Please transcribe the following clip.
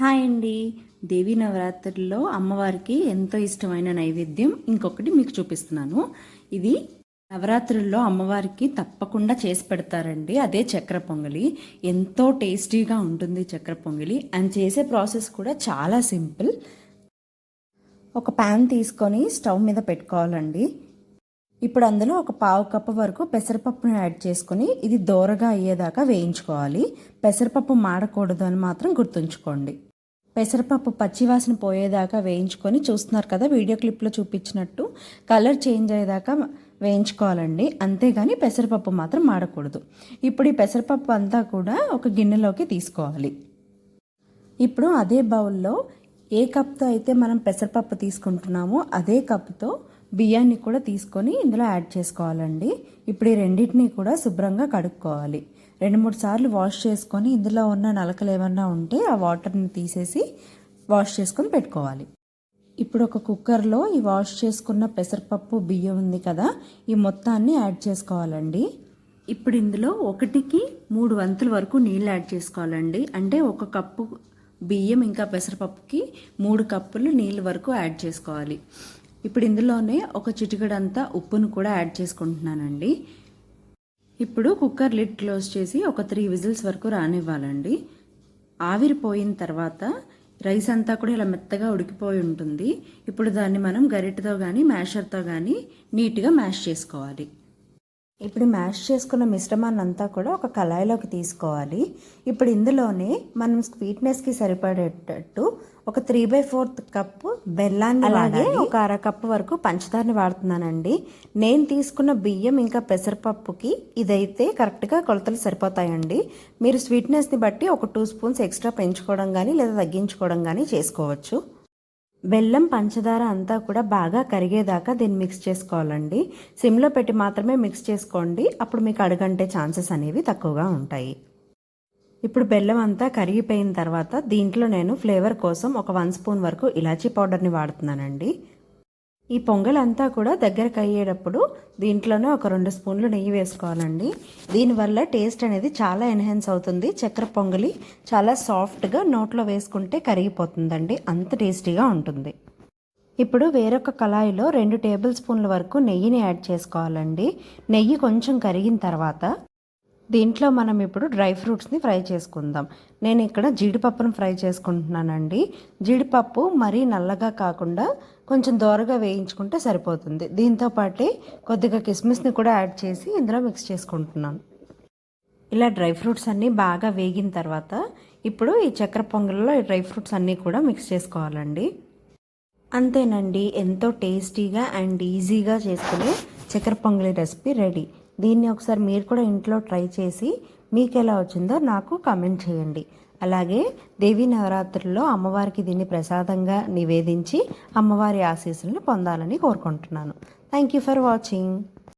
Hi అండి. దేవీ నవరాత్రుల్లో అమ్మవారికి ఎంతో ఇష్టమైన నైవేద్యం ఇంకొకటి మీకు చూపిస్తున్నాను. ఇది నవరాత్రుల్లో అమ్మవారికి తప్పకుండా చేసి పెడతారండి. అదే చక్ర పొంగలి. ఎంతో టేస్టీగా ఉంటుంది చక్ర పొంగలి. అండ్ చేసే ప్రాసెస్ కూడా చాలా సింపుల్. ఒక ప్యాన్ తీసుకొని స్టవ్ మీద పెట్టుకోవాలండి. ఇప్పుడు అందులో ఒక పావు కప్పు వరకు పెసరపప్పుని యాడ్ చేసుకొని ఇది దోరగా అయ్యేదాకా వేయించుకోవాలి. పెసరపప్పు మాడకూడదు అని మాత్రం గుర్తుంచుకోండి. పెసరపప్పు పచ్చివాసన పోయేదాకా వేయించుకొని చూస్తున్నారు కదా వీడియో క్లిప్లో చూపించినట్టు కలర్ చేంజ్ అయ్యేదాకా వేయించుకోవాలండి. అంతేగాని పెసరపప్పు మాత్రం మాడకూడదు. ఇప్పుడు ఈ పెసరపప్పు అంతా కూడా ఒక గిన్నెలోకి తీసుకోవాలి. ఇప్పుడు అదే బౌల్లో ఏ కప్తో అయితే మనం పెసరపప్పు తీసుకుంటున్నామో అదే కప్తో బియ్యాన్ని కూడా తీసుకొని ఇందులో యాడ్ చేసుకోవాలండి. ఇప్పుడు ఈ రెండింటినీ కూడా శుభ్రంగా కడుక్కోవాలి. రెండు మూడు సార్లు వాష్ చేసుకొని ఇందులో ఉన్న నలకలు ఏమన్నా ఉంటే ఆ వాటర్ని తీసేసి వాష్ చేసుకొని పెట్టుకోవాలి. ఇప్పుడు ఒక కుక్కర్లో ఈ వాష్ చేసుకున్న పెసరపప్పు బియ్యం ఉంది కదా ఈ మొత్తాన్ని యాడ్ చేసుకోవాలండి. ఇప్పుడు ఇందులో ఒకటికి మూడు వంతుల వరకు నీళ్ళు యాడ్ చేసుకోవాలండి. అంటే ఒక కప్పు బియ్యం ఇంకా పెసరపప్పుకి మూడు కప్పులు నీళ్ళు వరకు యాడ్ చేసుకోవాలి. ఇప్పుడు ఇందులోనే ఒక చిటికడంతా ఉప్పును కూడా యాడ్ చేసుకుంటున్నానండి. ఇప్పుడు కుక్కర్ లిడ్ క్లోజ్ చేసి ఒక త్రీ విజిల్స్ వరకు రానివ్వాలండి. ఆవిరిపోయిన తర్వాత రైస్ అంతా కూడా ఇలా మెత్తగా ఉడికిపోయి ఉంటుంది. ఇప్పుడు దాన్ని మనం గరిటతో కానీ మ్యాషర్తో కానీ నీట్గా మ్యాష్ చేసుకోవాలి. ఇప్పుడు మ్యాష్ చేసుకున్న మిశ్రమాన్ని అంతా కూడా ఒక కళాయిలోకి తీసుకోవాలి. ఇప్పుడు ఇందులోనే మనం స్వీట్నెస్కి సరిపడేటట్టు ఒక త్రీ బై ఫోర్త్ కప్పు బెల్లాన్ని అలాగే ఒక అర కప్పు వరకు పంచదారని వాడుతున్నానండి. నేను తీసుకున్న బియ్యం ఇంకా పెసరపప్పుకి ఇదైతే కరెక్ట్గా కొలతలు సరిపోతాయండి. మీరు స్వీట్నెస్ని బట్టి ఒక టూ స్పూన్స్ ఎక్స్ట్రా పెంచుకోవడం కానీ లేదా తగ్గించుకోవడం కానీ చేసుకోవచ్చు. బెల్లం పంచదార అంతా కూడా బాగా కరిగేదాకా దీన్ని మిక్స్ చేసుకోవాలండి. సిమ్లో పెట్టి మాత్రమే మిక్స్ చేసుకోండి. అప్పుడు మీకు అడగంటే ఛాన్సెస్ అనేవి తక్కువగా ఉంటాయి. ఇప్పుడు బెల్లం అంతా కరిగిపోయిన తర్వాత దీంట్లో నేను ఫ్లేవర్ కోసం ఒక వన్ స్పూన్ వరకు ఇలాచీ పౌడర్ని వాడుతున్నానండి. ఈ పొంగలంతా కూడా దగ్గరకు అయ్యేటప్పుడు దీంట్లోనే ఒక రెండు స్పూన్లు నెయ్యి వేసుకోవాలండి. దీనివల్ల టేస్ట్ అనేది చాలా ఎన్హాన్స్ అవుతుంది. చక్కెర పొంగలి చాలా సాఫ్ట్గా నోట్లో వేసుకుంటే కరిగిపోతుందండి. అంత టేస్టీగా ఉంటుంది. ఇప్పుడు వేరొక కళాయిలో రెండు టేబుల్ స్పూన్ల వరకు నెయ్యిని యాడ్ చేసుకోవాలండి. నెయ్యి కొంచెం కరిగిన తర్వాత దీంట్లో మనం ఇప్పుడు డ్రై ఫ్రూట్స్ని ఫ్రై చేసుకుందాం. నేను ఇక్కడ జీడిపప్పును ఫ్రై చేసుకుంటున్నానండి. జీడిపప్పు మరీ నల్లగా కాకుండా కొంచెం దోరగా వేయించుకుంటే సరిపోతుంది. దీంతో పాటే కొద్దిగా కిస్మిస్ని కూడా యాడ్ చేసి ఇందులో మిక్స్ చేసుకుంటున్నాను. ఇలా డ్రై ఫ్రూట్స్ అన్నీ బాగా వేగిన తర్వాత ఇప్పుడు ఈ చక్కెర పొంగల్లో ఈ డ్రై ఫ్రూట్స్ అన్నీ కూడా మిక్స్ చేసుకోవాలండి. అంతేనండి ఎంతో టేస్టీగా అండ్ ఈజీగా చేసుకునే చక్కెర పొంగలి రెసిపీ రెడీ. దీన్ని ఒకసారి మీరు కూడా ఇంట్లో ట్రై చేసి మీకు ఎలా వచ్చిందో నాకు కామెంట్ చేయండి. అలాగే దేవీ నవరాత్రుల్లో అమ్మవారికి దీన్ని ప్రసాదంగా నివేదించి అమ్మవారి ఆశీస్సులను పొందాలని కోరుకుంటున్నాను. Thank you for watching